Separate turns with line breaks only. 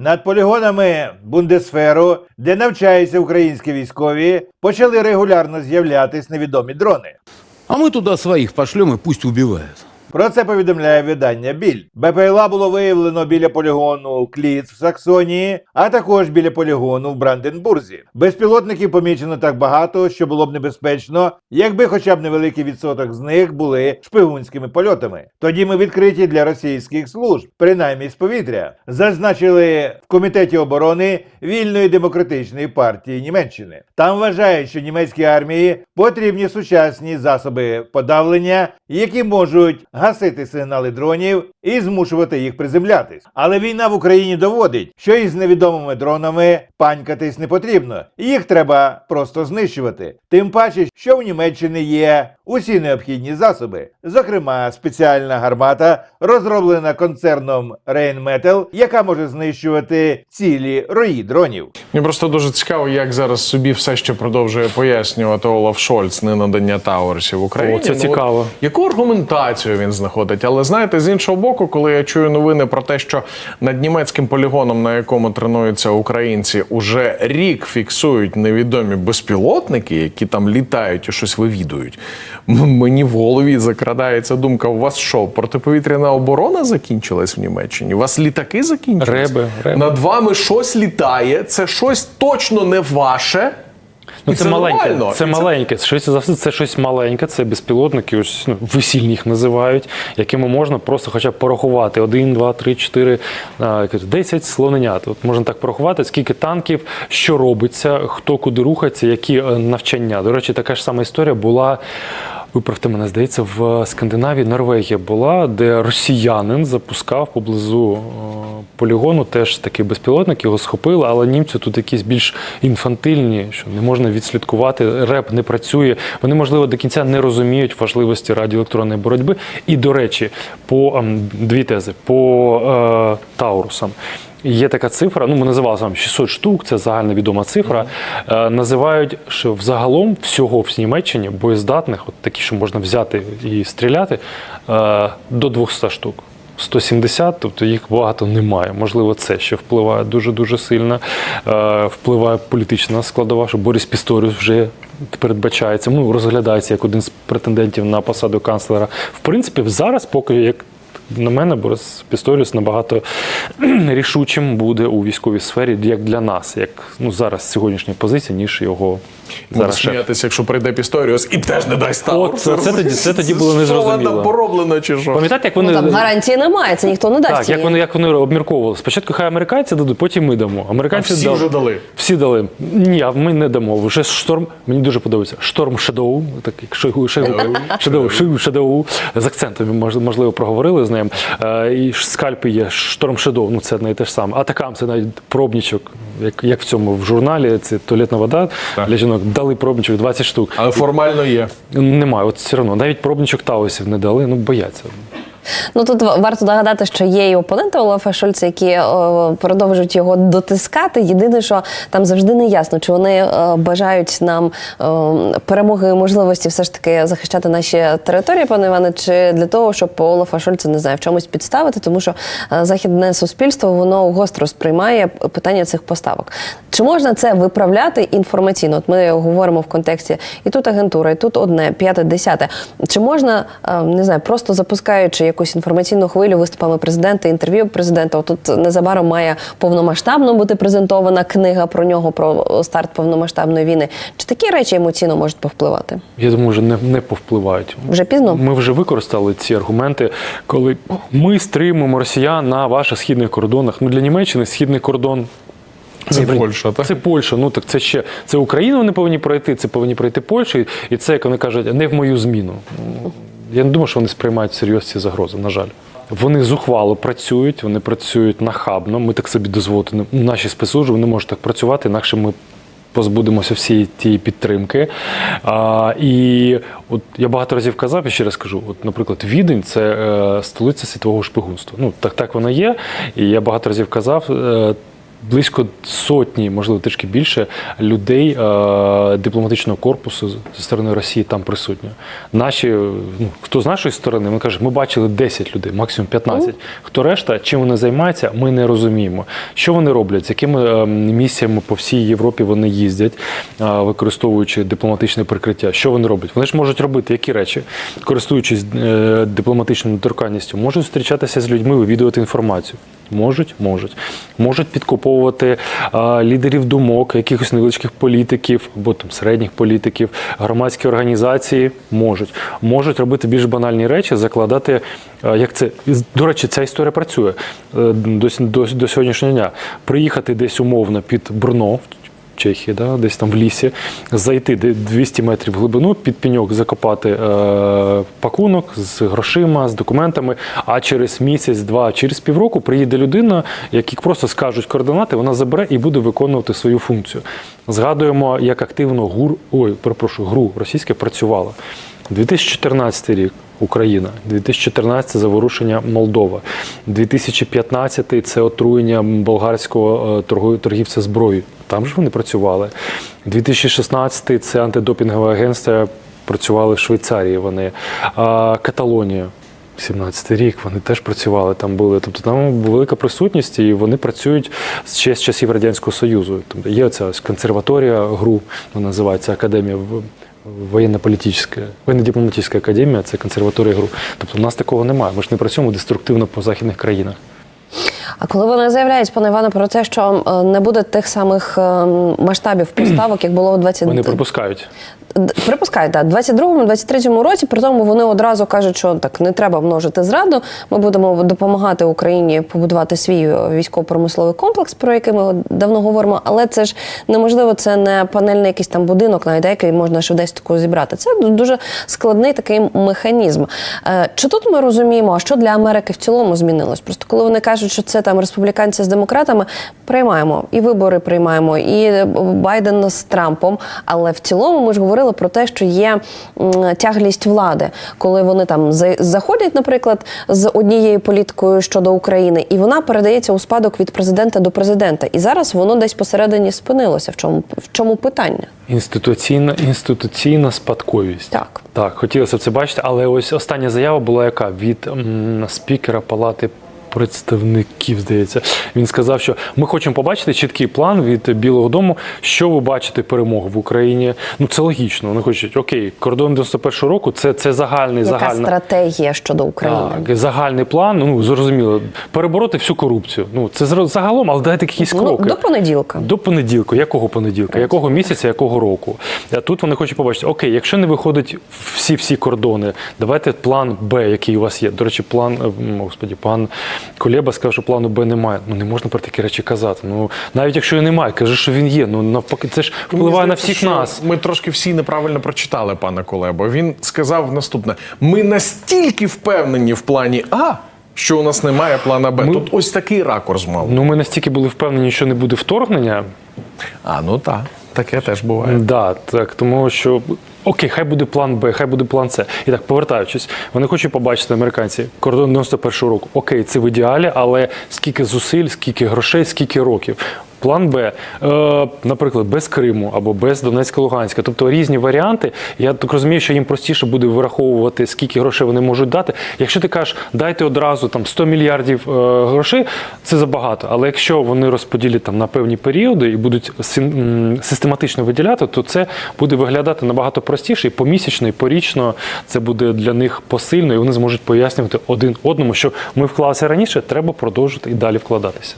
Над полігонами Бундесферу, де навчаються українські військові, почали регулярно з'являтись невідомі дрони.
А ми туди своїх пошлемо і пусть убивают.
Про це повідомляє видання Біль. БПЛА було виявлено біля полігону Кліц в Саксонії, а також біля полігону в Бранденбурзі. Безпілотників помічено так багато, що було б небезпечно, якби хоча б невеликий відсоток з них були шпигунськими польотами. Тоді ми відкриті для російських служб, принаймні з повітря, зазначили в комітеті оборони вільної демократичної партії Німеччини. Там вважають, що німецькій армії потрібні сучасні засоби подавлення, які можуть гасити сигнали дронів і змушувати їх приземлятись. Але війна в Україні доводить, що із невідомими дронами панькатись не потрібно. Їх треба просто знищувати. Тим паче, що в Німеччині є усі необхідні засоби, зокрема спеціальна гармата, розроблена концерном Rheinmetall, яка може знищувати цілі рої дронів.
Мені просто дуже цікаво, як зараз собі все ще продовжує пояснювати Олаф Шольц ненадання Тауерсів в Україні.
О, це
Ну, от
цікаво.
Яку аргументацію він знаходить? Але знаєте, з іншого боку, коли я чую новини про те, що над німецьким полігоном, на якому тренуються українці, уже рік фіксують невідомі безпілотники, які там літають і щось вивідують. Мені в голові закрадається думка: у вас що, протиповітряна оборона закінчилась в Німеччині? У вас літаки закінчились?
Реби, реби.
Над вами щось літає, це щось точно не ваше.
Ну,
це,
це, маленьке,
нормально.
це
І
маленьке. Швидше за все, це щось маленьке, це безпілотники, ось ну, весільні їх називають, якими можна просто хоча б порахувати. Один, два, три, чотири, десять слоненят. От можна так порахувати, скільки танків, що робиться, хто куди рухається, які е, навчання. До речі, така ж сама історія була. Виправте мене, здається, в Скандинавії Норвегія була, де росіянин запускав поблизу е, полігону теж такий безпілотник, його схопили, але німці тут якісь більш інфантильні, що не можна відслідкувати, реп не працює. Вони, можливо, до кінця не розуміють важливості радіоелектронної боротьби. І, до речі, по ем, дві тези по е, Таурусам. Є така цифра, ну ми називали сам 600 штук, це загальновідома цифра. Е, називають, що взагалом всього в Німеччині боєздатних, от такі, що можна взяти і стріляти, е, до 200 штук. 170, тобто їх багато немає. Можливо, це ще впливає дуже дуже сильно. Е, впливає політична складова, що Борис Пісторіус вже передбачається, ну розглядається як один з претендентів на посаду канцлера. В принципі, зараз, поки як на мене, Борис Пісторіус набагато рішучим буде у військовій сфері, як для нас, як ну зараз сьогоднішня позиція, ніж його
Зараз
зараз
сміятися, якщо прийде Пісторіус і теж не дасть Таурус.
це- це тоді- це тоді було незрозуміло.
Що пороблено чи що?
Пам'ятаєте, як
Ну, там гарантії немає, це ніхто не дасть.
Так, як
її.
вони, як вони обмірковували. Спочатку хай американці дадуть, потім ми дамо. Американці
А всі
дали-
вже дали?
Всі дали. Ні, а ми не дамо. Вже шторм, мені дуже подобається. Шторм Шедоу, так як Шойгу, Шойгу, Шедоу, Шойгу, Шедоу, з акцентом, можливо, проговорили з ним. Е, І скальпи є штормшедов, ну це не те ж саме. Атакам це навіть пробнічок, як, як в цьому в журналі, це туалетна вода для жінок. Дали пробничок 20 штук.
Але формально є.
Немає, от все одно. Навіть пробничок Таусів не дали, ну бояться.
Ну тут варто нагадати, що є і опоненти Олафа Шольца, які е, продовжують його дотискати. Єдине, що там завжди не ясно, чи вони е, бажають нам е, перемоги і можливості все ж таки захищати наші території, пане Іване, чи для того, щоб Олафа Шольца не знаю, в чомусь підставити, тому що західне суспільство воно гостро сприймає питання цих поставок. Чи можна це виправляти інформаційно? От ми говоримо в контексті і тут агентура, і тут одне, п'яте, десяте. Чи можна не знаю, просто запускаючи якусь інформаційну хвилю виступами президента, інтерв'ю президента? Тут незабаром має повномасштабно бути презентована книга про нього, про старт повномасштабної війни. Чи такі речі емоційно можуть повпливати?
Я думаю, вже не, не повпливають.
Вже пізно?
Ми вже використали ці аргументи, коли ми стримуємо росіян на ваших східних кордонах. Ну для Німеччини східний кордон.
Це
Ні,
Польща, так?
Це Польща. Ну так це ще це Україну вони повинні пройти, це повинні пройти Польщу, і це, як вони кажуть, не в мою зміну. Ну, Я не думаю, що вони сприймають всерйоз ці загрози, на жаль. Вони зухвало працюють, вони працюють нахабно. Ми так собі дозволити. Наші спецслужби не можуть так працювати, інакше ми позбудемося всієї тієї підтримки. А, і от я багато разів казав, і ще раз кажу: от, наприклад, Відень це е, столиця світового шпигунства. Ну так, так вона є. І я багато разів казав. Е, близько сотні, можливо, трішки більше людей е, дипломатичного корпусу зі сторони Росії там присутні. Наші, ну, хто з нашої сторони, ми кажемо, ми бачили 10 людей, максимум 15. Хто решта, чим вони займаються, ми не розуміємо. Що вони роблять, з якими е, місіями по всій Європі вони їздять, е, використовуючи дипломатичне прикриття. Що вони роблять? Вони ж можуть робити які речі, користуючись е, дипломатичною недоторканністю, можуть зустрічатися з людьми, вивідувати інформацію. Можуть, можуть. Можуть підкуповувати а, лідерів думок, якихось невеличких політиків або там середніх політиків, громадські організації можуть. Можуть робити більш банальні речі, закладати, а, як це до речі, ця історія працює е, до, до, до сьогоднішнього дня. Приїхати десь умовно під Брно. Чехії, да, десь там в лісі, зайти 200 метрів в глибину, під пеньок закопати е, пакунок з грошима, з документами. А через місяць, два, через півроку приїде людина, якій просто скажуть координати, вона забере і буде виконувати свою функцію. Згадуємо, як активно гур, ой, перепрошую, гру російське працювала. 2014 рік Україна, 2014 заворушення Молдова, 2015 це отруєння болгарського е, торгівця зброєю. Там ж вони працювали. 2016 це антидопінгове агентство. Працювали в Швейцарії. Вони а, Каталонія. 17 рік вони теж працювали там були. Тобто там велика присутність, і вони працюють ще з часів Радянського Союзу. Тобто є ця консерваторія ГРУ, вона називається Академія воєнно-політична, воєнно-дипломатична академія, це консерваторія ГРУ. Тобто у нас такого немає. Ми ж не працюємо деструктивно по західних країнах.
А коли вони заявляють, пане Іване, про те, що е, не буде тих самих е, масштабів поставок, як було у 20...
Вони пропускають.
Припускають, так, 22-му, 23-му році, при тому вони одразу кажуть, що так не треба множити зраду. Ми будемо допомагати Україні побудувати свій е, військово-промисловий комплекс, про який ми давно говоримо. Але це ж неможливо, це не панельний якийсь там будинок, навіть який можна швидесенько зібрати. Це дуже складний такий механізм. Чи тут ми розуміємо, а що для Америки в цілому змінилось? Просто коли вони кажуть, що це там республіканці з демократами, приймаємо і вибори приймаємо, і Байден з Трампом. Але в цілому ми ж говорили про те, що є тяглість влади, коли вони там заходять, наприклад, з однією політикою щодо України, і вона передається у спадок від президента до президента. І зараз воно десь посередині спинилося. В чому в чому питання?
Інституційна, інституційна спадковість.
Так.
Так, хотілося б це бачити, але ось остання заява була яка від м, спікера Палати представників, здається. Він сказав, що ми хочемо побачити чіткий план від Білого Дому, що ви бачите перемогу в Україні. Ну це логічно. Вони хочуть, окей, кордон 91 року це, це загальний
Яка
загальна.
стратегія щодо України?
Так, загальний план, ну зрозуміло, перебороти всю корупцію. Ну це загалом, але дайте якісь
Ну, до понеділка.
До понеділка. Якого понеділка? Якого місяця, якого року? А тут вони хочуть побачити, окей, якщо не виходить всі всі кордони, давайте план Б, який у вас є. До речі, план, е, господі, пан Колєба сказав, що плану Б немає. Ну не можна про такі речі казати. Ну навіть якщо і немає, кажи, що він є. Ну навпаки, це ж впливає на всіх нас.
Ми трошки всі неправильно прочитали, пане Колебо. Він сказав наступне: ми настільки впевнені в плані А, що у нас немає плана Б.
Ми-
Тут ось такий ракурс мав.
Ну ми настільки були впевнені, що не буде вторгнення.
А, ну так, таке теж буває.
Да, так, тому що окей, хай буде план Б, хай буде план С. І так, повертаючись, вони хочуть побачити американці кордон 91 року. Окей, це в ідеалі, але скільки зусиль, скільки грошей, скільки років. План Б, е, наприклад, без Криму або без Донецька Луганська, тобто різні варіанти. Я так розумію, що їм простіше буде вираховувати, скільки грошей вони можуть дати. Якщо ти кажеш, дайте одразу там 100 мільярдів е, грошей, це забагато. Але якщо вони розподілять там на певні періоди і будуть систематично виділяти, то це буде виглядати набагато простіше і помісячно, і порічно це буде для них посильно, і вони зможуть пояснювати один одному, що ми вклалися раніше, треба продовжити і далі вкладатися.